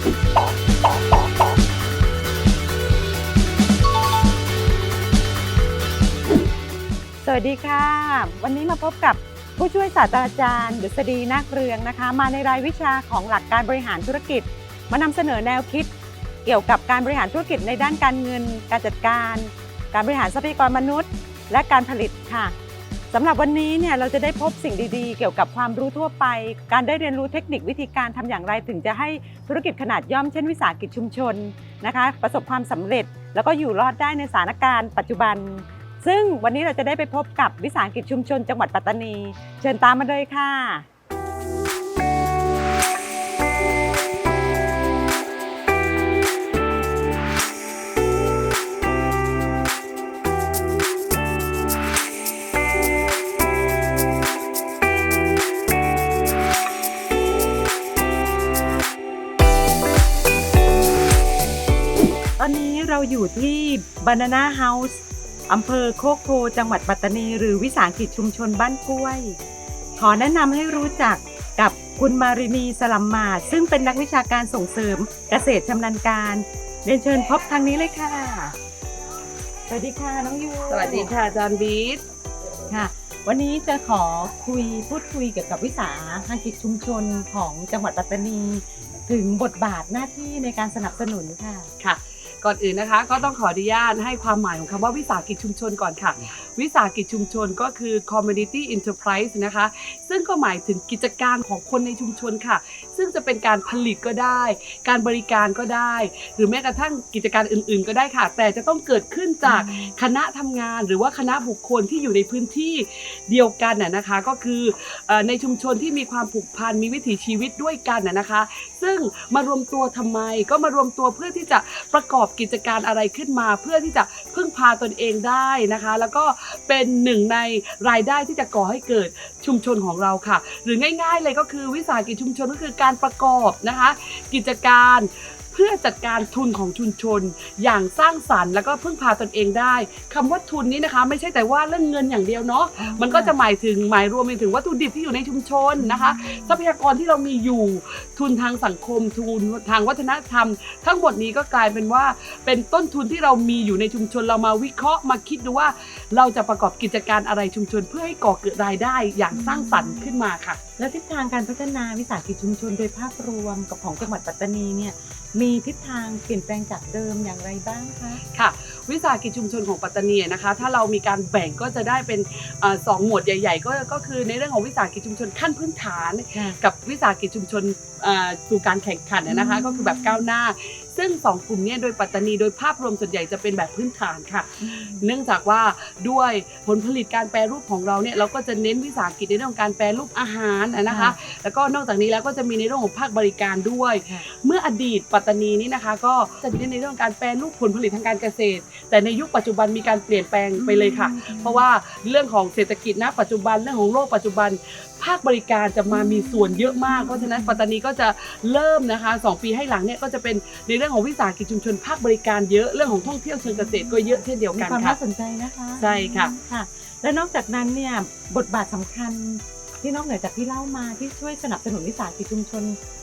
สวัสดีค่ะ วันนี้มาพบกับผู้ช่วยศาสตราจารย์ดุษฎีนาคเรืองนะคะ มาในรายวิชาของหลักการบริหารธุรกิจ มานำเสนอแนวคิด เกี่ยวกับการบริหารธุรกิจในด้านการเงิน การจัดการ การบริหารทรัพยากรมนุษย์ และการผลิตค่ะ สำหรับวันนี้เนี่ยเราจะได้พบสิ่งดีๆ เกี่ยวกับความรู้ทั่วไป การได้เรียนรู้เทคนิควิธีการทำอย่างไรถึงจะให้ธุรกิจขนาดย่อมเช่นวิสาหกิจชุมชนนะคะ ประสบความสำเร็จ แล้วก็อยู่รอดได้ในสถานการณ์ปัจจุบัน ซึ่งวันนี้เราจะได้ไปพบกับวิสาหกิจชุมชน จังหวัดปัตตานี เชิญตามมาเลยค่ะ ตอนนี้เราอยู่ที่ Banana House อำเภอโคกโพจังหวัดปัตตานี หรือวิสาหกิจชุมชนบ้านกล้วย ขอแนะนำให้รู้จักกับคุณมารินีสลัมมาศซึ่งเป็นนักวิชาการส่งเสริมเกษตรชำนาญการเรียนเชิญพบทางนี้เลยค่ะ สวัสดีค่ะน้องยูสวัสดีค่ะอาจารย์บีทค่ะ วันนี้จะขอคุยพูดคุยเกี่ยวกับวิสาหกิจชุมชนของจังหวัดปัตตานี ถึงบทบาทหน้าที่ในการสนับสนุนค่ะค่ะ ก่อนอื่นนะคะ ก็ต้องขออนุญาตให้ความหมายของคำว่าวิสาหกิจชุมชนก่อนค่ะ วิสาหกิจชุมชนก็คือ community enterprise นะคะ ซึ่งก็หมายถึงกิจการของคนในชุมชนค่ะ ซึ่งจะเป็นการผลิตก็ได้ การบริการก็ได้ หรือแม้กระทั่งกิจการอื่น ๆ ก็ได้ค่ะ แต่จะต้องเกิดขึ้นจากคณะทำงาน หรือว่าคณะบุคคลที่อยู่ในพื้นที่เดียวกันน่ะนะคะ ก็คือเอ่อในชุมชนที่มีความผูกพันมีวิถีชีวิตด้วยกันน่ะนะคะ ซึ่งมารวมตัวทำไม ก็มารวมตัวเพื่อที่จะประกอบกิจการอะไรขึ้นมา เพื่อที่จะพึ่งพาตนเองได้นะคะ แล้วก็เป็นหนึ่งในรายได้ที่จะก่อให้เกิดชุมชนของเราค่ะ หรือง่าย ๆ เลยก็คือวิสาหกิจชุมชนก็คือการประกอบนะคะ กิจการ พื่อจัดการทุนของชุมชน อย่างสร้างสรรค์แล้วก็พึ่งพาตนเองได้คำว่าทุนนี้นะคะ ไม่ใช่แต่ว่าเรื่องเงินอย่างเดียวเนาะมันก็จะหมายถึงหมายรวมไปถึงวัตถุดิบที่อยู่ในชุมชนนะคะ ทรัพยากรที่เรามีอยู่ทุนทางสังคมทุนทางวัฒนธรรม ทั้งหมดนี้ก็กลายเป็นว่า เป็นต้นทุนที่เรามีอยู่ในชุมชนเรามาวิเคราะห์มาคิดดูว่า เราจะประกอบกิจการอะไรชุมชน เพื่อให้ก่อเกิดรายได้อย่างสร้างสรรค์ขึ้นมาค่ะ แล้วทิศทางการพัฒนาวิสาหกิจชุมชนโดยภาพรวมกับของจังหวัดปัตตานีเนี่ยมีทิศทางเปลี่ยนแปลงจากเดิมอย่างไรบ้างคะค่ะ วิสาหกิจชุมชนของปัตตานีนะคะ ถ้าเรามีการแบ่งก็จะได้เป็นเออสองหมวดใหญ่ ๆ ก็ก็คือในเรื่องของวิสาหกิจชุมชนขั้นพื้นฐาน กับวิสาหกิจชุมชนเอ่อสู่การแข่งขันนะนะคะอืมก็คือแบบก้าวหน้า ซึ่งสองกลุ่มเนี้โดยปัตตานีโดยภาพรวมส่วนใหญ่จะเป็นแบบพื้นฐานค่ะ เนื่องจากว่าด้วยผลผลิตการแปรรูปของเราเนี่ยเราก็จะเน้นวิสาหกิจในเรื่องของการแปรรูปอาหารนะนะคะ แล้วก็นอกจากนี้แล้วก็จะมีในเรื่องของภาคบริการด้วยค่ะเมื่ออดีตปัตตานีนี่นะคะ ก็จะเน้นในเรื่องของการแปรรูปผลผลิตทางการเกษตร แต่ในยุคปัจจุบันมีการเปลี่ยนแปลงไปเลยค่ะ เพราะว่าเรื่องของเศรษฐกิจณปัจจุบันเรื่องของโลกปัจจุบันภาคบริการจะมามีส่วนเยอะมาก เพราะฉะนั้นปัตตานีก็จะเริ่มนะคะสองปีให้หลังเนี่ยก็จะเป็นในเรื่องของวิสาหกิจชุมชนภาคบริการเยอะเรื่องของท่องเที่ยวเชิงเกษตรก็เยอะเช่นเดียวมีกันความค่ะน่าสนใจนะคะใช่ค่ะค่ะ และนอกจากนั้นเนี่ยบทบาทสำคัญ ที่นอกเหนือจากที่เล่ามาที่ช่วยสนับสนุนวิสาหกิจชุมชน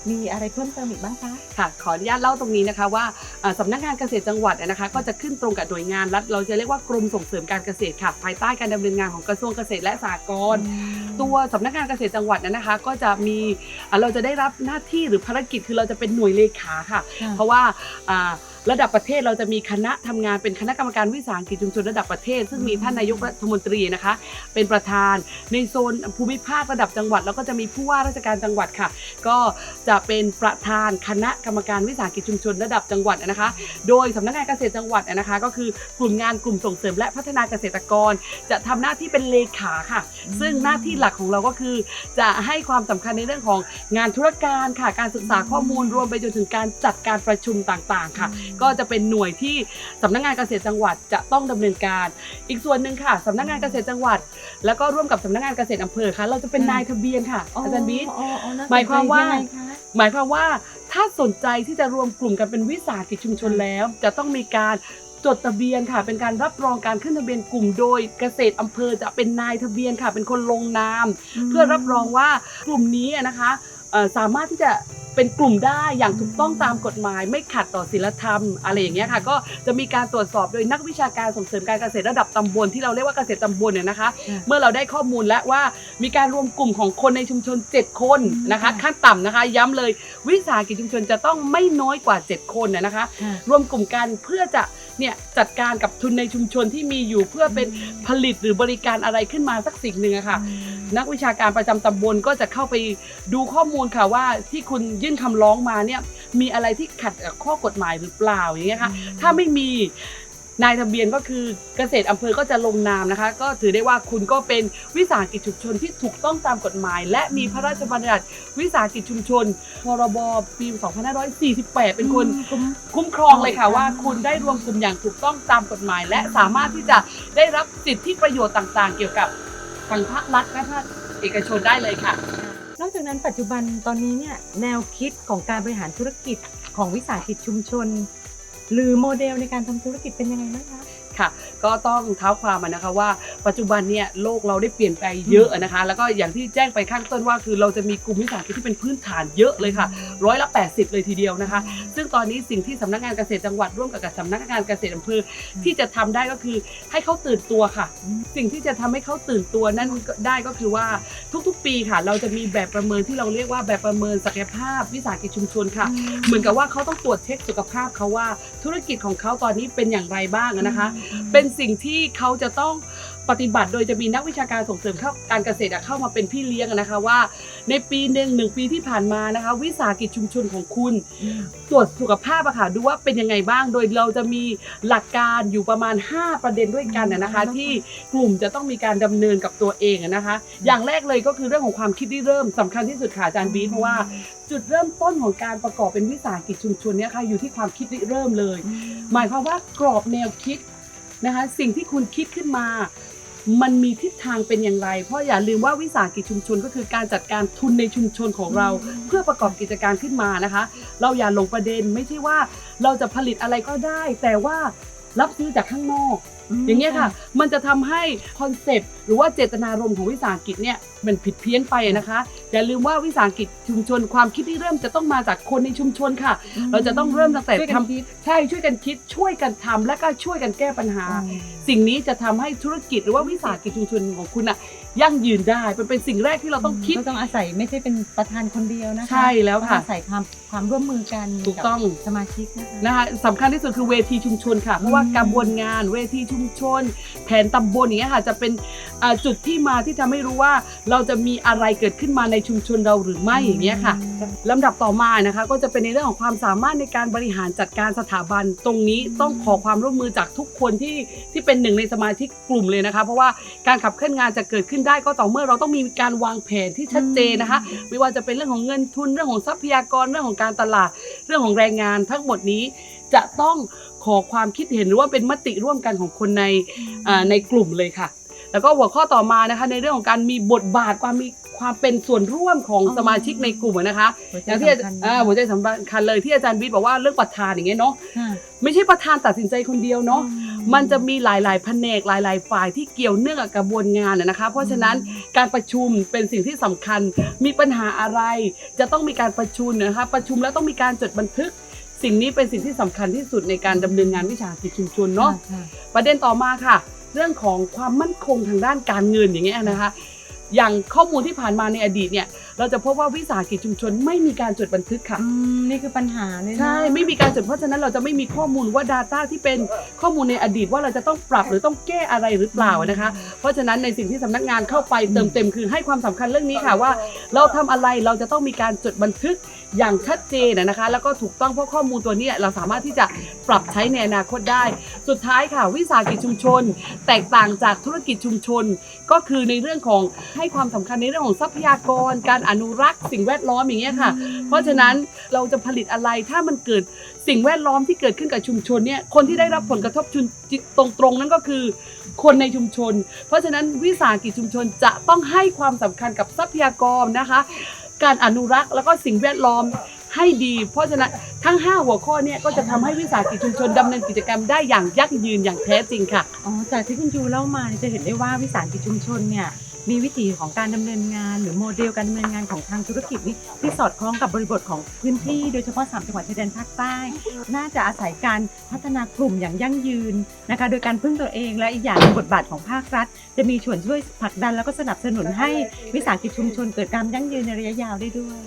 มีอะไรเพิ่มเติมอีกบ้างคะค่ะขออนุญาตเล่าตรงนี้นะคะว่าเอ่อสำนักงานเกษตรจังหวัดนะคะก็จะขึ้นตรงกับหน่วยงานรัฐเราจะเรียกว่ากรมส่งเสริมการเกษตรค่ะภายใต้การดำเนินงานของกระทรวงเกษตรและสหกรณ์ตัวสำนักงานเกษตรจังหวัดนะคะ ก็จะมีอะเราจะได้รับหน้าที่หรือภารกิจคือเราจะเป็นหน่วยเลขาค่ะค่ะเพราะว่าอ่า ระดับประเทศเราจะมีคณะทำงานเป็นคณะกรรมการวิสาหกิจชุมชนระดับประเทศ ซึ่งมีท่านนายกรัฐมนตรีนะคะ เป็นประธานในโซนภูมิภาคระดับจังหวัด แล้วก็จะมีผู้ว่าราชการจังหวัดค่ะ ก็จะเป็นประธานคณะกรรมการวิสาหกิจชุมชนระดับจังหวัดนะคะ โดยสำนักงานเกษตรจังหวัดนะคะ ก็คือกลุ่มงานกลุ่มส่งเสริมและพัฒนาเกษตรกร จะทำหน้าที่เป็นเลขาค่ะ ซึ่งหน้าที่หลักของเราก็คือ จะให้ความสำคัญในเรื่องของงานธุรการค่ะ การศึกษาข้อมูลรวมไปจนถึงการจัดการประชุมต่างๆ ค่ะก็จะเป็นหน่วยที่สำนักงานเกษตรจังหวัดจะต้องดำเนินการ อีกส่วนหนึ่งค่ะสำนักงานเกษตรจังหวัด แล้วก็ร่วมกับสำนักงานเกษตรอำเภอค่ะ เราจะเป็นนายทะเบียนค่ะอาจารย์บิ๊กอ๋ออ๋อน่สนใจหมายความว่างไงคะหมายความว่าถ้าสนใจที่จะรวมกลุ่มกันเป็นวิสาหกิจชุมชนแล้ว จะต้องมีการจดทะเบียนค่ะ เป็นการรับรองการขึ้นทะเบียนกลุ่มโดยเกษตรอำเภอจะเป็นนายทะเบียนค่ะ เป็นคนลงนาม เพื่อรับรองว่ากลุ่มนี้นะคะเอ่อสามารถที่จะ เป็นกลุ่มได้อย่างถูกต้องตามกฎหมาย ไม่ขัดต่อศีลธรรมอะไรอย่างเงี้ยค่ะก็จะมีการตรวจสอบโดยนักวิชาการส่งเสริมการเกษตรระดับตำบลที่เราเรียกว่าเกษตรตำบลเนี่ยนะคะค่ะเมื่อเราได้ข้อมูลแล้วว่ามีการรวมกลุ่มของคนในชุมชน 7 คนนะคะค่ะขั้นต่ำนะคะ ย้ำเลยวิสาหกิจชุมชนจะต้องไม่น้อยกว่า 7 คนนะนะคะค่ะรวมกลุ่มกันเพื่อจะ เนี่ยจัดการกับทุนในชุมชนที่มีอยู่เพื่อเป็นผลิตหรือบริการอะไรขึ้นมาสักสิ่งหนึ่งอะค่ะ นักวิชาการประจำตำบลก็จะเข้าไปดูข้อมูลค่ะว่าที่คุณยื่นคำร้องมาเนี่ยมีอะไรที่ขัดกับข้อกฎหมายหรือเปล่าอย่างเงี้ยค่ะถ้าไม่มี นายทะเบียนก็คือเกษตรอำเภอก็จะลงนามนะคะ ก็ถือได้ว่าคุณก็เป็นวิสาหกิจชุมชนที่ถูกต้องตามกฎหมาย และมีพระราชบัญญัติวิสาหกิจชุมชน พรบปี 2548 เป็นคนคุ้มครองเลยค่ะว่า คุณได้รวมกลุ่มอย่างถูกต้องตามกฎหมาย และสามารถที่จะได้รับสิทธิประโยชน์ต่างๆ เกี่ยวกับทางภาครัฐและภาคเอกชนได้เลยค่ะ นอกจากนั้นปัจจุบันตอนนี้เนี่ยแนวคิดของการบริหารธุรกิจของวิสาหกิจชุมชน หรือโมเดลในการทำธุรกิจเป็นยังไงบ้างคะค่ะก็ต้องเท้าความนะคะว่าปัจจุบันเนี่ยโลกเราได้เปลี่ยนไปเยอะนะคะ แล้วก็อย่างที่แจ้งไปข้างต้นว่าคือเราจะมีกลุ่มวิสาหกิจที่เป็นพื้นฐานเยอะเลยค่ะร้อยละ 80 เลยทีเดียวนะคะ ซึ่งตอนนี้สิ่งที่สำนักงานเกษตรจังหวัดร่วมกับสำนักงานเกษตรอำเภอที่จะทำได้ก็คือให้เขาตื่นตัวค่ะ สิ่งที่จะทำให้เขาตื่นตัวนั่นก็ได้ก็คือว่าทุกๆ ปีค่ะ เราจะมีแบบประเมินที่เราเรียกว่าแบบประเมินศักยภาพวิสาหกิจชุมชนค่ะ เหมือนกับว่าเขาต้องตรวจเช็คสุขภาพเขาว่าธุรกิจของเขาตอนนี้เป็นอย่างไรบ้างนะคะ เป็นสิ่งที่เขาจะต้อง ปฏิบัติ โดยจะมีนักวิชาการส่งเสริมเข้าการเกษตรอะเข้ามาเป็นพี่เลี้ยงอะนะคะว่า ในปีหนึ่งหนึ่งปีที่ผ่านมานะคะ วิสาหกิจชุมชนของคุณ ตรวจสุขภาพอะค่ะดูว่าเป็นยังไงบ้าง โดยเราจะมีหลักการอยู่ประมาณ 5 ประเด็นด้วยกันอะนะคะอืมที่กลุ่มจะต้องมีการดำเนินกับตัวเองอะนะคะ อย่างแรกเลยก็คือเรื่องของความคิดที่เริ่มสำคัญที่สุดค่ะอาจารย์บีทเพราะว่า จุดเริ่มต้นของการประกอบเป็นวิสาหกิจชุมชนเนี่ยค่ะอยู่ที่ความคิดริเริ่มเลย หมายความว่ากรอบแนวคิดนะคะ สิ่งที่คุณคิดขึ้นมา มันมีทิศทางเป็นอย่างไร เพราะอย่าลืมว่าวิสาหกิจชุมชนก็คือการจัดการทุนในชุมชนของเรา เพื่อประกอบกิจการขึ้นมานะคะ เราอย่าหลงประเด็นไม่ใช่ว่าเราจะผลิตอะไรก็ได้ แต่ว่ารับซื้อจากข้างนอก อย่างเงี้ยค่ะ มันจะทำให้คอนเซปต์หรือว่าเจตนารมณ์ของวิสาหกิจเนี่ยมันผิดเพี้ยนไปนะคะอย่าลืมว่าวิสาหกิจชุมชนความคิดที่เริ่มจะต้องมาจากคนในชุมชนค่ะ เราจะต้องเริ่มตั้งแต่ช่วยกันทำคิด ใช่ช่วยกันคิดช่วยกันทำและก็ช่วยกันแก้ปัญหา สิ่งนี้จะทำให้ธุรกิจหรือว่าวิสาหกิจชุมชนของคุณน่ะยั่งยืนได้มันเป็นสิ่งแรกที่เราต้องคิด ก็ต้องอาศัยไม่ใช่เป็นประธานคนเดียวนะคะใช่แล้วค่ะ ต้องอาศัยความความร่วมมือกันถูกต้อง บสมาชิกนะคะ นะคะสำคัญที่สุดคือเวทีชุมชนค่ะ เพราะว่าอืมกระบวนงานเวทีชุมชน แผนตำบลอย่างเงี้ยค่ะจะเป็นอ่าจุดที่มาที่ทำให้รู้ว่าเราจะมีอะไรเกิดขึ้นมาในชุมชนเราหรือไม่อย่างเงี้ยค่ะลำดับต่อมานะคะ ก็จะเป็นในเรื่องของความสามารถในการบริหารจัดการสถาบัน ตรงนี้ต้องขอความร่วมมือจากทุกคนที่ที่เป็นหนึ่งในสมาชิกกลุ่มเลยนะคะ เพราะว่าการขับเคลื่อนงานจะเกิดขึ้นได้ก็ต่อเมื่อเราต้องมีการวางแผนที่ชัดเจนนะคะ ไม่ว่าจะเป็นเรื่องของเงินทุนเรื่องของทรัพยากรเรื่องของการตลาด เรื่องของแรงงานทั้งหมดนี้จะต้องขอความคิดเห็นหรือว่าเป็นมติร่วมกันของคนในอ่าในกลุ่มเลยค่ะ แล้วก็หัวข้อต่อมานะคะในเรื่องของการมีบทบาทความมี ความเป็นส่วนร่วมของอ๋อสมาชิกในกลุ่มอะนะคะหัวใจอย่างที่อาสำคัญอ่าหัวใจสำคัญเลยที่อาจารย์วิทย์บอกว่าเรื่องประธานอย่างเงี้ยเนาะค่ะไม่ใช่ประธานตัดสินใจคนเดียวเนาะมันจะมีหลาย ๆ แผนกหลาย ๆ ฝ่ายที่เกี่ยวเนื่องกับกระบวนงานอะนะคะ เพราะฉะนั้นการประชุมเป็นสิ่งที่สำคัญ มีปัญหาอะไร จะต้องมีการประชุมนะคะ ประชุมแล้วต้องมีการจดบันทึก สิ่งนี้เป็นสิ่งที่สำคัญที่สุดในการดำเนินงานวิชากิจชุมชนเนาะค่ประเด็นต่อมาค่ะ เรื่องของความมั่นคงทางด้านการเงินอย่างเงี้ยนะคะ อย่างข้อมูลที่ผ่านมาในอดีตเนี่ยเราจะพบว่าวิสาหกิจชุมชนไม่มีการจดบันทึกค่ะ อืมนี่คือปัญหาเลยนะใช่ไม่มีการจดเพราะฉะนั้นเราจะไม่มีข้อมูลว่า Data ที่เป็นข้อมูลในอดีตว่าเราจะต้องปรับหรือต้องแก้อะไรหรือเปล่านะคะ เพราะฉะนั้นในสิ่งที่สำนักงานเข้าไปเติมเต็มคือให้ความสำคัญเรื่องนี้ค่ะว่า เราทำอะไรเราจะต้องมีการจดบันทึกอย่างชัดเจนนะคะ แล้วก็ถูกต้องเพราะข้อมูลตัวเนี้ยเราสามารถที่จะปรับใช้ในอนาคตได้ สุดท้ายค่ะวิสาหกิจชุมชน แตกต่างจากธุรกิจชุมชน ก็คือในเรื่องของให้ความสำคัญในเรื่องของทรัพยากร การอนุรักษ์สิ่งแวดล้อมอย่างเงี้ยค่ะ เพราะฉะนั้นเราจะผลิตอะไรถ้ามันเกิดสิ่งแวดล้อมที่เกิดขึ้นกับชุมชนเนี่ยคนที่ได้รับผลกระทบชุมตรงตรงๆนั่นก็คือ คนในชุมชน เพราะฉะนั้นวิสาหกิจชุมชนจะต้องให้ความสำคัญกับทรัพยากรนะคะ การอนุรักษ์แล้วก็สิ่งแวดล้อมให้ดี เพราะฉะนั้นทั้ง 5 หัวข้อเนี่ยก็จะทำให้วิสาหกิจชุมชนดำเนินกิจกรรมได้อย่างยั่งยืนอย่างแท้จริงค่ะ อ๋อ จากที่คุณจูเล่ามาเนี่ยจะเห็นได้ว่าวิสาหกิจชุมชนเนี่ย มีวิธีของการดำเนินงาน หรือโมเดลการดำเนินงานของทางธุรกิจนี้ที่สอดคล้องกับบริบทของพื้นที่โดยเฉพาะสามจังหวัดชายแดนภาคใต้ น่าจะอาศัยการพัฒนากลุ่มอย่างยั่งยืนนะคะ โดยการพึ่งตัวเองและอีกอย่างหนึ่งบทบาทของภาครัฐ จะมีส่วนช่วยผลักดันแล้วก็สนับสนุนให้วิสาหกิจชุมชนเกิดการยั่งยืนในระยะยาวได้ด้วย